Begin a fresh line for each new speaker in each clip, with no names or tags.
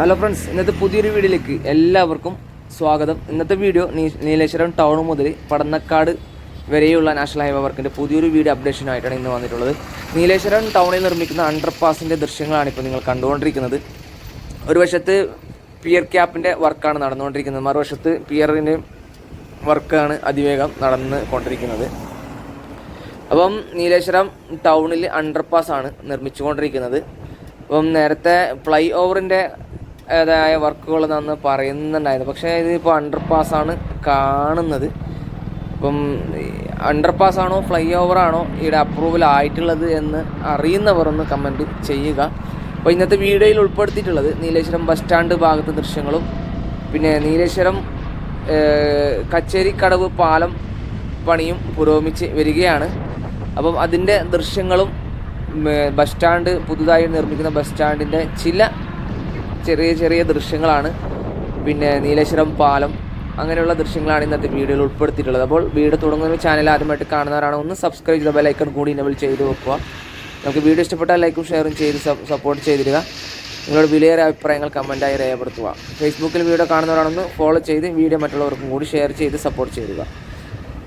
Hello friends ഇന്നത്തെ പുതിയൊരു വീഡിയോയിലേക്ക് എല്ലാവർക്കും സ്വാഗതം. ഇന്നത്തെ വീഡിയോ നീലേശ്വരം ടൗൺ മുതൽ പടന്നക്കാട് വരെയുള്ള നാഷണൽ ഹൈവേ വർക്കിന്റെ പുതിയൊരു വീഡിയോ അപ്ഡേഷനായിട്ടാണ് ഇന്ന് വന്നിട്ടുള്ളത്. നീലേശ്വരം ടൗണിൽ നിർമ്മിക്കുന്ന അണ്ടർപാസിന്റെ ദൃശ്യങ്ങളാണ് ഇപ്പോൾ നിങ്ങൾ കണ്ടുകൊണ്ടിരിക്കുന്നത്. ഒരു വശത്ത് പിയർ ക്യാപ്പിന്റെ വർക്കാണ് നടന്നുകൊണ്ടിരിക്കുന്നത്. മറുവശത്ത് പിയറിന്റെ വർക്കാണ് അതിവേഗം നടന്നു കൊണ്ടിരിക്കുന്നത്. അപ്പം നീലേശ്വരം ടൗണിൽ അണ്ടർപാസ് ആണ് നിർമ്മിച്ചുകൊണ്ടിരിക്കുന്നത്. അപ്പം നേരത്തെ ഫ്ലൈ ഓവറിന്റെ ഏതായ വർക്കുകൾ നന്ന് പറയുന്നുണ്ടായിരുന്നു. പക്ഷേ ഇതിപ്പോൾ അണ്ടർ പാസ്സാണ് കാണുന്നത്. ഇപ്പം അണ്ടർ ആണോ ഫ്ലൈ ഓവർ ആണോ ഇവിടെ അപ്രൂവൽ ആയിട്ടുള്ളത് എന്ന് അറിയുന്നവർ ഒന്ന് കമന്റ് ചെയ്യുക. അപ്പോൾ ഇന്നത്തെ വീഡിയോയിൽ ഉൾപ്പെടുത്തിയിട്ടുള്ളത് നീലേശ്വരം ബസ് സ്റ്റാൻഡ് ഭാഗത്തെ ദൃശ്യങ്ങളും പിന്നെ നീലേശ്വരം കച്ചേരിക്കടവ് പാലം പണിയും പുരോഗമിച്ച് വരികയാണ്. അപ്പം അതിന്റെ ദൃശ്യങ്ങളും ബസ് സ്റ്റാൻഡ് പുതുതായി നിർമ്മിക്കുന്ന ബസ് സ്റ്റാൻഡിന്റെ ചില ചെറിയ ചെറിയ ദൃശ്യങ്ങളാണ്. പിന്നെ നീലേശ്വരം പാലം അങ്ങനെയുള്ള ദൃശ്യങ്ങളാണ് ഇന്നത്തെ വീഡിയോയിൽ ഉൾപ്പെടുത്തിയിട്ടുള്ളത്. അപ്പോൾ വീഡിയോ തുടങ്ങുന്ന ചാനൽ ആദ്യമായിട്ട് കാണുന്നവരാണ് ഒന്ന് സബ്സ്ക്രൈബ് ചെയ്ത ബെലൈക്കൺ കൂടി ഇനബിൾ ചെയ്ത് വെക്കുക. നമുക്ക് വീഡിയോ ഇഷ്ടപ്പെട്ടാൽ ലൈക്കും ഷെയറും ചെയ്ത് സപ്പോർട്ട് ചെയ്തിരിക നിങ്ങളുടെ വിലയേറെ അഭിപ്രായങ്ങൾ കമന്റായി രേഖപ്പെടുത്തുക. ഫേസ്ബുക്കിൽ വീഡിയോ കാണുന്നവരാണെന്ന് ഫോളോ ചെയ്ത് വീഡിയോ മറ്റുള്ളവർക്കും കൂടി ഷെയർ ചെയ്ത് സപ്പോർട്ട് ചെയ്യുക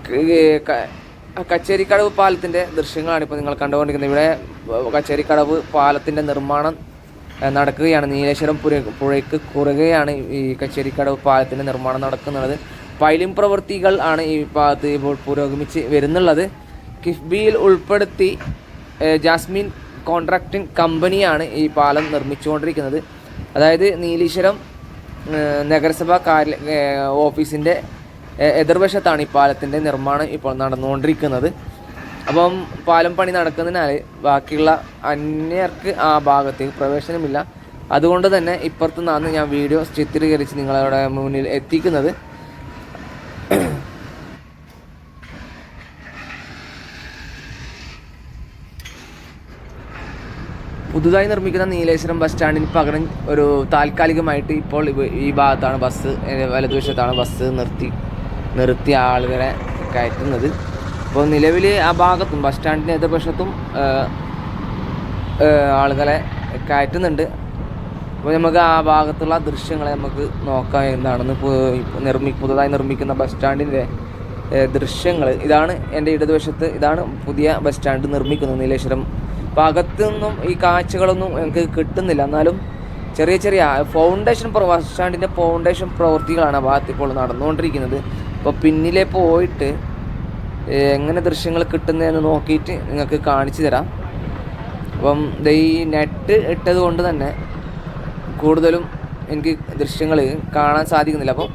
ക- ക- കച്ചേരിക്കടവ് പാലത്തിന്റെ ദൃശ്യങ്ങളാണ് ഇപ്പോൾ നിങ്ങൾ കണ്ടുകൊണ്ടിരിക്കുന്നത്. ഇവിടെ കച്ചേരിക്കടവ് പാലത്തിന്റെ നിർമ്മാണം നടക്കുകയാണ്. നീലേശ്വരം പുര പുഴയ്ക്ക് കുറുകയാണ് ഈ കച്ചേരിക്കടവ് പാലത്തിന്റെ നിർമ്മാണം നടക്കുന്നത്. പൈലിംഗ് പ്രവൃത്തികൾ ആണ് ഈ ഭാഗത്ത് ഇപ്പോൾ പുരോഗമിച്ച് വരുന്നുള്ളത്. കിഫ്ബിയിൽ ഉൾപ്പെടുത്തി ജാസ്മിൻ കോൺട്രാക്ടിംഗ് കമ്പനിയാണ് ഈ പാലം നിർമ്മിച്ചുകൊണ്ടിരിക്കുന്നത്. അതായത് നീലീശ്വരം നഗരസഭാ കാര്യ ഓഫീസിന്റെ എതിർവശത്താണ് ഈ പാലത്തിന്റെ നിർമ്മാണം ഇപ്പോൾ നടന്നുകൊണ്ടിരിക്കുന്നത്. അപ്പം പാലം പണി നടക്കുന്നതിനാൽ ബാക്കിയുള്ള അന്യർക്ക് ആ ഭാഗത്തേക്ക് പ്രവേശനമില്ല. അതുകൊണ്ട് തന്നെ ഇപ്പുറത്ത് നിന്നാണ് ഞാൻ വീഡിയോ ചിത്രീകരിച്ച് നിങ്ങളുടെ മുന്നിൽ എത്തിക്കുന്നത്. പുതുതായി നിർമ്മിക്കുന്ന നീലേശ്വരം ബസ് സ്റ്റാൻഡിന് പകരം ഒരു താൽക്കാലികമായിട്ട് ഇപ്പോൾ ഈ ഭാഗത്താണ് ബസ് വലതുവശത്താണ് ബസ് നിർത്തി നിർത്തിയ ആളുകളെ കയറ്റുന്നത്. അപ്പോൾ നിലവിൽ ആ ഭാഗത്തും ബസ് സ്റ്റാൻഡിന്റെ എതിർവശത്തും ആളുകളെ കയറ്റുന്നുണ്ട്. അപ്പോൾ നമുക്ക് ആ ഭാഗത്തുള്ള ദൃശ്യങ്ങളെ നമുക്ക് നോക്കാം എന്താണെന്ന് നിർമ്മി പുതുതായി നിർമ്മിക്കുന്ന ബസ് സ്റ്റാൻഡിന്റെ ദൃശ്യങ്ങൾ. ഇതാണ് എന്റെ ഇടതുവശത്ത് ഇതാണ് പുതിയ ബസ് സ്റ്റാൻഡ് നിർമ്മിക്കുന്നത് നീലേശ്വരം ഭാഗത്തു നിന്നും ഈ കാഴ്ചകളൊന്നും എനിക്ക് കിട്ടുന്നില്ല. എന്നാലും ചെറിയ ചെറിയ ഫൗണ്ടേഷൻ ബസ് സ്റ്റാൻഡിന്റെ ഫൗണ്ടേഷൻ പ്രവൃത്തികളാണ് ആ ഭാഗത്ത് ഇപ്പോൾ നടന്നുകൊണ്ടിരിക്കുന്നത്. അപ്പോൾ പിന്നിലെ പോയിട്ട് എങ്ങനെ ദൃശ്യങ്ങൾ കിട്ടുന്നതെന്ന് നോക്കിയിട്ട് നിങ്ങൾക്ക് കാണിച്ചു തരാം. അപ്പം ഈ നെറ്റ് ഇട്ടത് കൊണ്ട് തന്നെ കൂടുതലും എനിക്ക് ദൃശ്യങ്ങൾ കാണാൻ സാധിക്കുന്നില്ല. അപ്പോൾ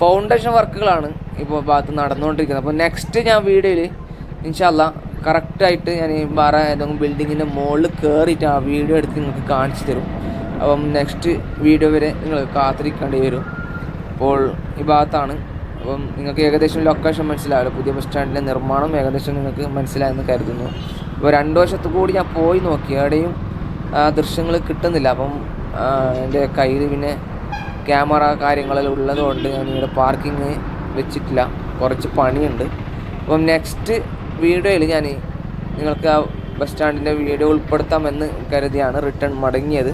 ഫൗണ്ടേഷൻ വർക്കുകളാണ് ഇപ്പോൾ ഭാഗത്ത് നടന്നുകൊണ്ടിരിക്കുന്നത്. അപ്പോൾ നെക്സ്റ്റ് ഞാൻ വീഡിയോയിൽ ഇൻഷാല്ല കറക്റ്റായിട്ട് ഞാൻ വേറെ ഏതെങ്കിലും ബിൽഡിങ്ങിന്റെ മുകളിൽ കയറിയിട്ട് ആ വീഡിയോ എടുത്ത് നിങ്ങൾക്ക് കാണിച്ചു തരും. അപ്പം നെക്സ്റ്റ് വീഡിയോ വരെ നിങ്ങൾ കാത്തിരിക്കേണ്ടി വരും. അപ്പോൾ ഈ ഭാഗത്താണ് അപ്പം നിങ്ങൾക്ക് ഏകദേശം ലൊക്കേഷൻ മനസ്സിലാവില്ല പുതിയ ബസ് സ്റ്റാൻഡിന്റെ നിർമ്മാണം ഏകദേശം നിങ്ങൾക്ക് മനസ്സിലായെന്ന് കരുതുന്നു. അപ്പോൾ രണ്ട് വശത്തു കൂടി ഞാൻ പോയി നോക്കി. എവിടെയും ദൃശ്യങ്ങൾ കിട്ടുന്നില്ല. അപ്പം എന്റെ കയ്യിൽ പിന്നെ ക്യാമറ കാര്യങ്ങളെല്ലാം ഉള്ളതുകൊണ്ട് ഞാൻ ഇവിടെ പാർക്കിങ് വെച്ചിട്ടില്ല. കുറച്ച് പണിയുണ്ട്. അപ്പം നെക്സ്റ്റ് വീഡിയോയിൽ ഞാൻ നിങ്ങൾക്ക് ആ ബസ് സ്റ്റാൻഡിന്റെ വീഡിയോ ഉൾപ്പെടുത്താമെന്ന് കരുതിയാണ് റിട്ടേൺ മടങ്ങിയത്.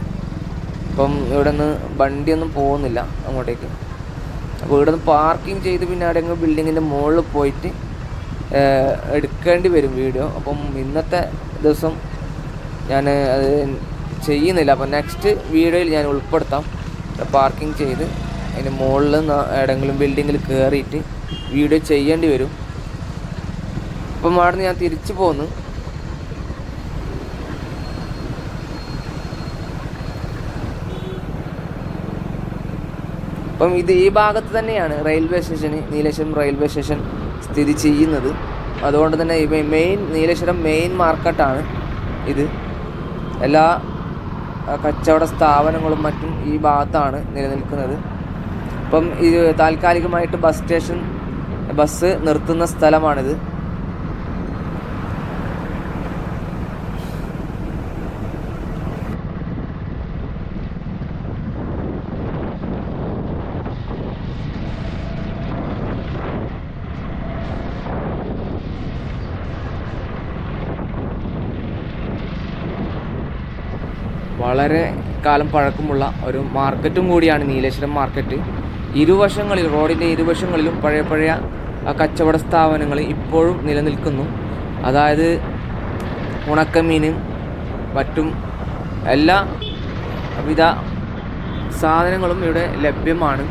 അപ്പം ഇവിടെ നിന്ന് വണ്ടിയൊന്നും പോകുന്നില്ല അങ്ങോട്ടേക്ക്. അപ്പോൾ ഇവിടെ നിന്ന് പാർക്കിംഗ് ചെയ്ത് പിന്നെ അവിടെ അങ്ങ് ബിൽഡിങ്ങിന്റെ മുകളിൽ പോയിട്ട് എടുക്കേണ്ടി വരും വീഡിയോ. അപ്പം ഇന്നത്തെ ദിവസം ഞാൻ അത് ചെയ്യുന്നില്ല. അപ്പം നെക്സ്റ്റ് വീഡിയോയിൽ ഞാൻ ഉൾപ്പെടുത്താം. പാർക്കിംഗ് ചെയ്ത് അതിന്റെ മുകളിൽ എവിടെയെങ്കിലും ബിൽഡിങ്ങിൽ കയറിയിട്ട് വീഡിയോ ചെയ്യേണ്ടി വരും. അപ്പം അവിടെ നിന്ന് ഞാൻ തിരിച്ചു പോന്നു. അപ്പം ഇത് ഈ ഭാഗത്ത് തന്നെയാണ് റെയിൽവേ സ്റ്റേഷന് നീലേശ്വരം റെയിൽവേ സ്റ്റേഷൻ സ്ഥിതി ചെയ്യുന്നത്. അതുകൊണ്ട് തന്നെ മെയിൻ നീലേശ്വരം മെയിൻ മാർക്കറ്റാണ് ഇത്. എല്ലാ കച്ചവട സ്ഥാപനങ്ങളും മറ്റും ഈ ഭാഗത്താണ് നിലനിൽക്കുന്നത്. അപ്പം ഇത് താൽക്കാലികമായിട്ട് ബസ് സ്റ്റേഷൻ ബസ് നിർത്തുന്ന സ്ഥലമാണിത്. വളരെ കാലം പഴക്കമുള്ള ഒരു മാർക്കറ്റും കൂടിയാണ് നീലേശ്വരം മാർക്കറ്റ്. ഇരുവശങ്ങളിൽ റോഡിന്റെ ഇരുവശങ്ങളിലും പഴയ പഴയ കച്ചവട സ്ഥാപനങ്ങൾ ഇപ്പോഴും നിലനിൽക്കുന്നു. അതായത് ഉണക്കമീനും മറ്റും എല്ലാ വിധ സാധനങ്ങളും ഇവിടെ ലഭ്യമാണ്.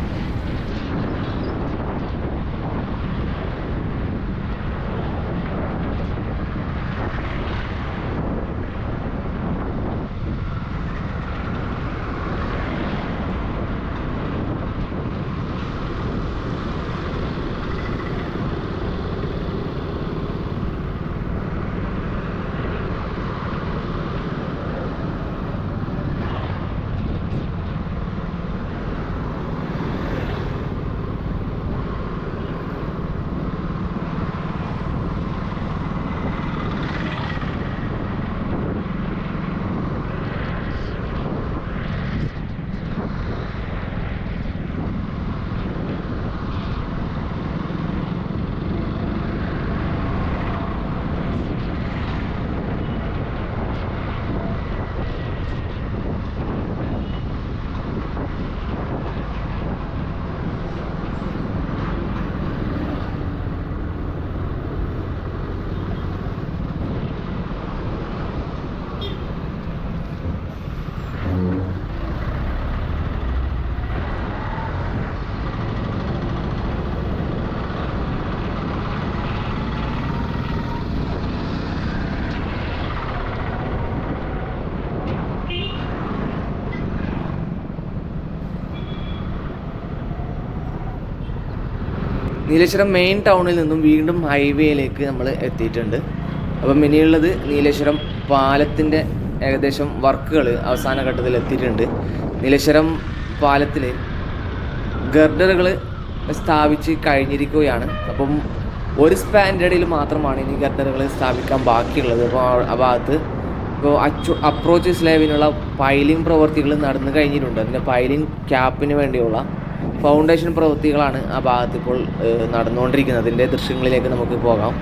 നീലേശ്വരം മെയിൻ ടൗണിൽ നിന്നും വീണ്ടും ഹൈവേയിലേക്ക് നമ്മൾ എത്തിയിട്ടുണ്ട്. അപ്പം ഇനിയുള്ളത് നീലേശ്വരം പാലത്തിന്റെ ഏകദേശം വർക്കുകൾ അവസാന ഘട്ടത്തിൽ എത്തിയിട്ടുണ്ട്. നീലേശ്വരം പാലത്തിൽ ഗർഡറുകൾ സ്ഥാപിച്ച് കഴിഞ്ഞിരിക്കുകയാണ്. അപ്പം ഒരു സ്പാൻഡേർഡിൽ മാത്രമാണ് ഇനി ഗർഡറുകൾ സ്ഥാപിക്കാൻ ബാക്കിയുള്ളത്. അപ്പോൾ ആ ഭാഗത്ത് ഇപ്പോൾ അച്ചു അപ്രോച്ച് സ്ലേവിനുള്ള പൈലിംഗ് പ്രവൃത്തികൾ നടന്നു കഴിഞ്ഞിട്ടുണ്ട്. അതിന്റെ പൈലിംഗ് ക്യാപ്പിന് വേണ്ടിയുള്ള ഫൗണ്ടേഷൻ പ്രവൃത്തികളാണ് ആ ഭാഗത്ത് ഇപ്പോൾ ഏഹ്, നടന്നുകൊണ്ടിരിക്കുന്നത്. അതിന്റെ ദൃശ്യങ്ങളിലേക്ക് നമുക്ക് പോകാം.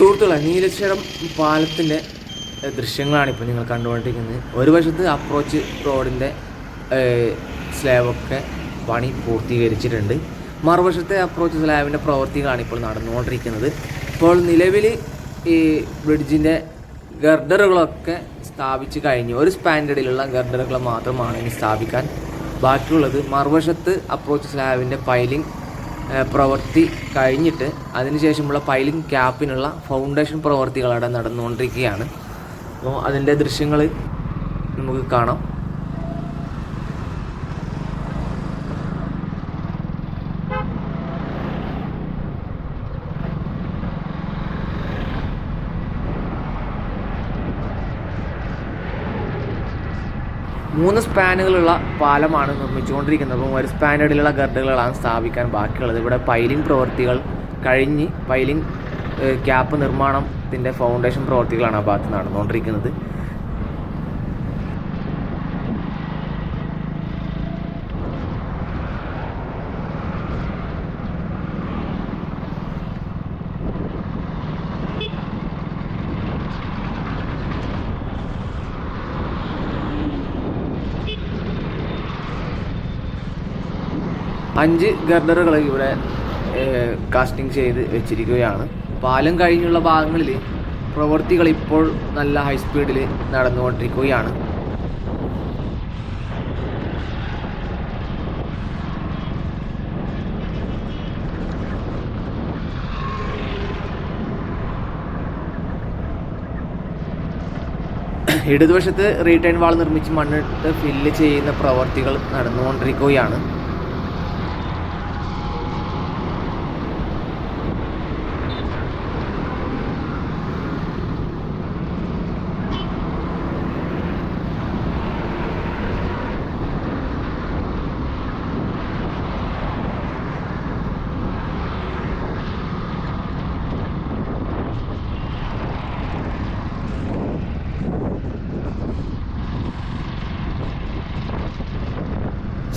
സുഹൃത്തുക്കളെ നീലക്ഷരം പാലത്തിന്റെ ഏഹ്, ദൃശ്യങ്ങളാണ് ഇപ്പോൾ നിങ്ങൾ കണ്ടുകൊണ്ടിരിക്കുന്നത്. ഒരു വശത്ത് അപ്രോച്ച് റോഡിന്റെ സ്ലാബൊക്കെ പണി പൂർത്തീകരിച്ചിട്ടുണ്ട്. മറുവശത്തെ അപ്രോച്ച് സ്ലാബിന്റെ പ്രവൃത്തികളാണ് ഇപ്പോൾ നടന്നുകൊണ്ടിരിക്കുന്നത്. ഇപ്പോൾ നിലവിൽ ഈ ബ്രിഡ്ജിന്റെ ഗർഡറുകളൊക്കെ സ്ഥാപിച്ച് കഴിഞ്ഞു. ഒരു സ്പാൻഡേർഡിലുള്ള ഗർഡറുകൾ മാത്രമാണ് ഇനി സ്ഥാപിക്കാൻ ബാക്കിയുള്ളത്. മറുവശത്ത് അപ്രോച്ച് സ്ലാബിന്റെ പൈലിംഗ് പ്രവൃത്തി കഴിഞ്ഞിട്ട് അതിനുശേഷമുള്ള പൈലിംഗ് ക്യാപ്പിനുള്ള ഫൗണ്ടേഷൻ പ്രവൃത്തികൾ അവിടെ നടന്നുകൊണ്ടിരിക്കുകയാണ്. അപ്പോൾ അതിന്റെ ദൃശ്യങ്ങൾ നമുക്ക് കാണാം. മൂന്ന് സ്പാനുകളുള്ള പാലമാണ് നിർമ്മിച്ചുകൊണ്ടിരിക്കുന്നത്. അപ്പം ഒരു സ്പാനടിലുള്ള ഗർഡുകളാണ് സ്ഥാപിക്കാൻ ബാക്കിയുള്ളത്. ഇവിടെ പൈലിംഗ് പ്രവൃത്തികൾ കഴിഞ്ഞ് പൈലിംഗ് ക്യാപ്പ് നിർമ്മാണത്തിന്റെ ഫൗണ്ടേഷൻ പ്രവൃത്തികളാണ് ആ ഭാഗത്ത് നടന്നുകൊണ്ടിരിക്കുന്നത്. അഞ്ച് ഗർഡറുകൾ ഇവിടെ കാസ്റ്റിംഗ് ചെയ്ത് വെച്ചിരിക്കുകയാണ്. പാലം കഴിഞ്ഞുള്ള ഭാഗങ്ങളിൽ പ്രവൃത്തികൾ ഇപ്പോൾ നല്ല ഹൈ സ്പീഡിൽ നടന്നുകൊണ്ടിരിക്കുകയാണ്. ഇടതുവശത്ത് റീടേൺ വാൾ നിർമ്മിച്ച് മണ്ണിട്ട് ഫില്ല് ചെയ്യുന്ന പ്രവർത്തികൾ നടന്നുകൊണ്ടിരിക്കുകയാണ്.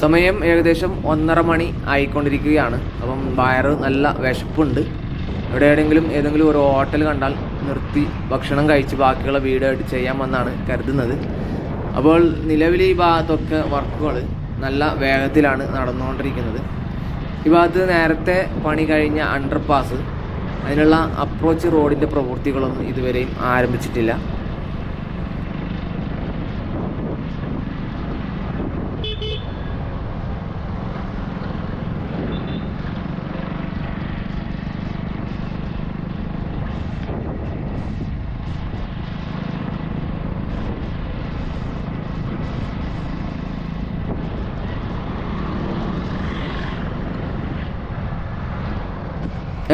സമയം ഏകദേശം ഒന്നര മണി ആയിക്കൊണ്ടിരിക്കുകയാണ്. അപ്പം വയറ് നല്ല വിശപ്പുണ്ട്. ഇവിടെ എവിടെയെങ്കിലും ഏതെങ്കിലും ഒരു ഹോട്ടൽ കണ്ടാൽ നിർത്തി ഭക്ഷണം കഴിച്ച് ബാക്കിയുള്ള വീഡിയോ ചെയ്യാമെന്നാണ് കരുതുന്നത്. അപ്പോൾ നിലവിൽ ഈ ഭാഗത്തൊക്കെ വർക്കുകൾ നല്ല വേഗത്തിലാണ് നടന്നുകൊണ്ടിരിക്കുന്നത്. ഈ ഭാഗത്ത് നേരത്തെ പണി കഴിഞ്ഞ അണ്ടർപാസ് അതിനുള്ള അപ്രോച്ച് റോഡിന്റെ പ്രവൃത്തികളൊന്നും ഇതുവരെയും ആരംഭിച്ചിട്ടില്ല.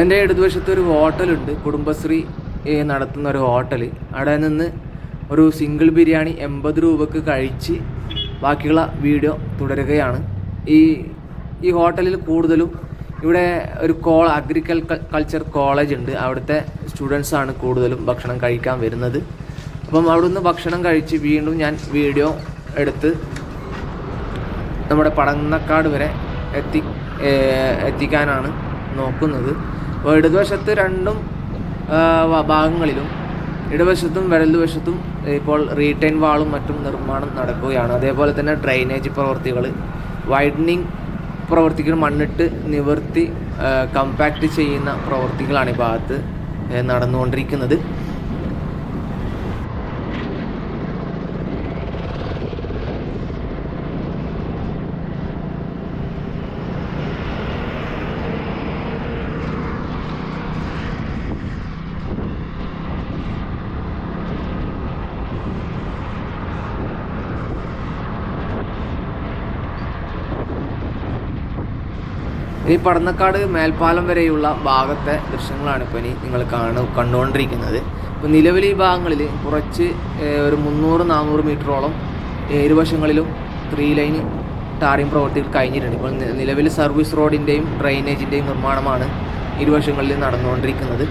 എന്റെ ഇടതുവശത്ത് ഒരു ഹോട്ടലുണ്ട്. കുടുംബശ്രീ നടത്തുന്ന ഒരു ഹോട്ടൽ അവിടെ നിന്ന് ഒരു സിംഗിൾ ബിരിയാണി എൺപത് രൂപക്ക് കഴിച്ച് ബാക്കിയുള്ള വീഡിയോ തുടരുകയാണ്. ഈ ഈ ഹോട്ടലിൽ കൂടുതലും ഇവിടെ ഒരു കോൾ അഗ്രികൽ കൾച്ചർ കോളേജ് ഉണ്ട്. അവിടുത്തെ സ്റ്റുഡൻസാണ് കൂടുതലും ഭക്ഷണം കഴിക്കാൻ വരുന്നത്. അപ്പം അവിടുന്ന് ഭക്ഷണം കഴിച്ച് വീണ്ടും ഞാൻ വീഡിയോ എടുത്ത് നമ്മുടെ പടന്നക്കാട് വരെ എത്തി എത്തിക്കാനാണ് നോക്കുന്നത്. അപ്പോൾ ഇടതുവശത്ത് രണ്ടും ഭാഗങ്ങളിലും ഇടവശത്തും വലതുവശത്തും ഇപ്പോൾ റീറ്റൈൻ വാളും മറ്റും നിർമ്മാണം നടക്കുകയാണ്. അതേപോലെ തന്നെ ഡ്രൈനേജ് പ്രവർത്തികൾ വൈഡനിങ് പ്രവർത്തികൾ മണ്ണിട്ട് നിവർത്തി കമ്പാക്റ്റ് ചെയ്യുന്ന പ്രവർത്തികളാണ് ഈ ഭാഗത്ത് നടന്നുകൊണ്ടിരിക്കുന്നത്. ഈ പടന്നക്കാട് മേൽപ്പാലം വരെയുള്ള ഭാഗത്തെ ദൃശ്യങ്ങളാണ് ഇപ്പോൾ ഇനി നിങ്ങൾ കാണു കണ്ടുകൊണ്ടിരിക്കുന്നത്. ഇപ്പോൾ നിലവിൽ ഈ ഭാഗങ്ങളിൽ കുറച്ച് ഒരു മുന്നൂറ് നാനൂറ് മീറ്ററോളം ഏരുവശങ്ങളിലും ത്രീ ലൈൻ ടാറിംഗ് പ്രവർത്തികൾ കഴിഞ്ഞിട്ടുണ്ട്. ഇപ്പോൾ നിലവിൽ സർവീസ് റോഡിന്റെയും ഡ്രൈനേജിന്റെയും നിർമ്മാണമാണ് ഇരുവശങ്ങളിൽ നടന്നുകൊണ്ടിരിക്കുന്നത്.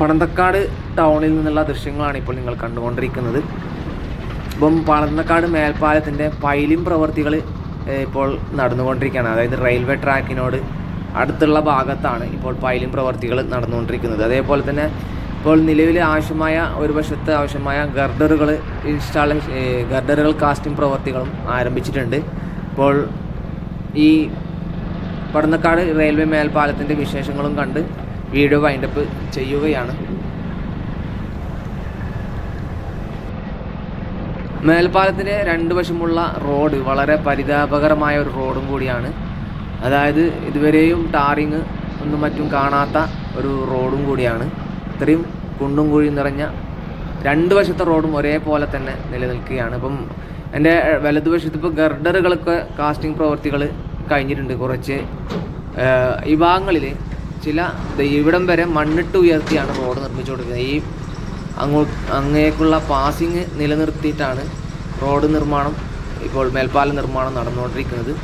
പടന്തക്കാട് ടൗണിൽ നിന്നുള്ള ദൃശ്യങ്ങളാണ് ഇപ്പോൾ നിങ്ങൾ കണ്ടുകൊണ്ടിരിക്കുന്നത്. ഇപ്പം പണന്തക്കാട് മേൽപ്പാലത്തിന്റെ പൈലിംഗ് പ്രവൃത്തികൾ ഇപ്പോൾ നടന്നുകൊണ്ടിരിക്കുകയാണ്. അതായത് റെയിൽവേ ട്രാക്കിനോട് അടുത്തുള്ള ഭാഗത്താണ് ഇപ്പോൾ പൈലിംഗ് പ്രവർത്തികൾ നടന്നുകൊണ്ടിരിക്കുന്നത്. അതേപോലെ തന്നെ ഇപ്പോൾ നിലവിൽ ആവശ്യമായ ഒരു വശത്ത് ആവശ്യമായ ഗർഡറുകൾ ഇൻസ്റ്റാളേഷൻ ഗർഡറുകൾ കാസ്റ്റിംഗ് പ്രവർത്തികളും ആരംഭിച്ചിട്ടുണ്ട്. ഇപ്പോൾ ഈ പടന്നക്കാട് റെയിൽവേ മേൽപ്പാലത്തിന്റെ വിശേഷങ്ങളും കണ്ട് വീഡിയോ വൈൻഡപ്പ് ചെയ്യുകയാണ്. മേൽപ്പാലത്തിന്റെ രണ്ട് വശമുള്ള റോഡ് വളരെ പരിതാപകരമായ ഒരു റോഡും കൂടിയാണ്. അതായത് ഇതുവരെയും ടാറിങ് ഒന്നും മറ്റും കാണാത്ത ഒരു റോഡും കൂടിയാണ്. ഇത്രയും കുണ്ടും കുഴിയും നിറഞ്ഞ രണ്ട് വശത്തെ റോഡും ഒരേപോലെ തന്നെ നിലനിൽക്കുകയാണ്. ഇപ്പം എന്റെ വലതുവശത്ത് ഇപ്പോൾ ഗർഡറുകളൊക്കെ കാസ്റ്റിംഗ് പ്രവർത്തികൾ കഴിഞ്ഞിട്ടുണ്ട് കുറച്ച്. ഈ ചില ഇവിടം വരെ മണ്ണിട്ട് ഉയർത്തിയാണ് റോഡ് നിർമ്മിച്ചു കൊടുക്കുന്നത് ഈ അങ്ങോട്ട് അങ്ങേക്കുള്ള പാസിങ് നിലനിർത്തിയിട്ടാണ് റോഡ് നിർമ്മാണം ഇപ്പോൾ മേൽപ്പാല നിർമ്മാണം നടന്നുകൊണ്ടിരിക്കുന്നത്.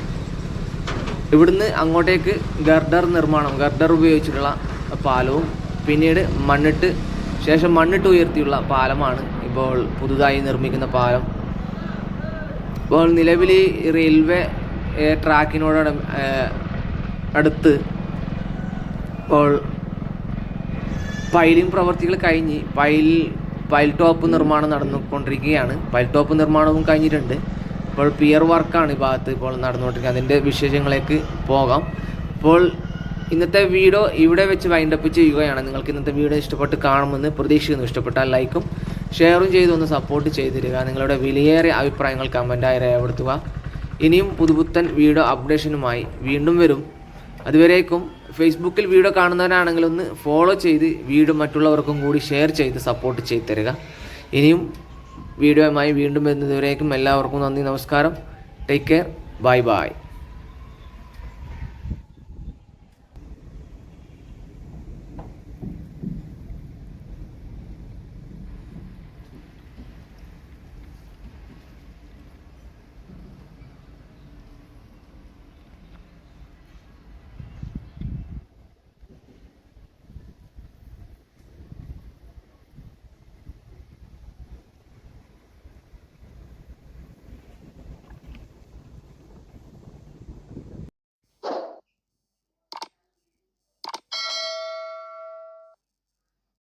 ഇവിടുന്ന് അങ്ങോട്ടേക്ക് ഗർഡർ നിർമ്മാണം ഗർഡർ ഉപയോഗിച്ചിട്ടുള്ള പാലവും പിന്നീട് മണ്ണിട്ട് ശേഷം മണ്ണിട്ട് ഉയർത്തിയുള്ള പാലമാണ് ഇപ്പോൾ പുതുതായി നിർമ്മിക്കുന്ന പാലം. ഇപ്പോൾ നിലവിൽ റെയിൽവേ ട്രാക്കിനോട് അട- അടുത്ത് ഇപ്പോൾ പൈലിംഗ് പ്രവർത്തികൾ കഴിഞ്ഞ് പൈൽ പൈൽ ടോപ്പ് നിർമ്മാണം നടന്നുകൊണ്ടിരിക്കുകയാണ്. പൈൽ ടോപ്പ് നിർമ്മാണവും കഴിഞ്ഞിട്ടുണ്ട്. ഇപ്പോൾ പിയർ വർക്കാണ് ഈ ഭാഗത്ത് ഇപ്പോൾ നടന്നുകൊണ്ടിരിക്കുന്നത്. അതിന്റെ വിശേഷങ്ങളിലേക്ക് പോകാം. ഇപ്പോൾ ഇന്നത്തെ വീഡിയോ ഇവിടെ വെച്ച് വൈൻഡപ്പ് ചെയ്യുകയാണ്. നിങ്ങൾക്ക് ഇന്നത്തെ വീഡിയോ ഇഷ്ടപ്പെട്ട് കാണുമെന്ന് പ്രതീക്ഷിക്കുന്നു. ഇഷ്ടപ്പെട്ടാൽ ലൈക്കും ഷെയറും ചെയ്തു ഒന്ന് സപ്പോർട്ട് ചെയ്തിരിക നിങ്ങളുടെ വിലയേറിയ അഭിപ്രായങ്ങൾ കമന്റായി രേഖപ്പെടുത്തുക. ഇനിയും പുതുപുത്തൻ വീഡിയോ അപ്ഡേഷനുമായി വീണ്ടും വരും. അതുവരേക്കും ഫേസ്ബുക്കിൽ വീഡിയോ കാണുന്നവരാണെങ്കിൽ ഒന്ന് ഫോളോ ചെയ്ത് വീഡിയോ മറ്റുള്ളവർക്കും കൂടി ഷെയർ ചെയ്ത് സപ്പോർട്ട് ചെയ്ത് തരിക. ഇനിയും വീഡിയോയുമായി വീണ്ടും വരുന്നതുവരേക്കും എല്ലാവർക്കും നന്ദി നമസ്കാരം. Take care bye bye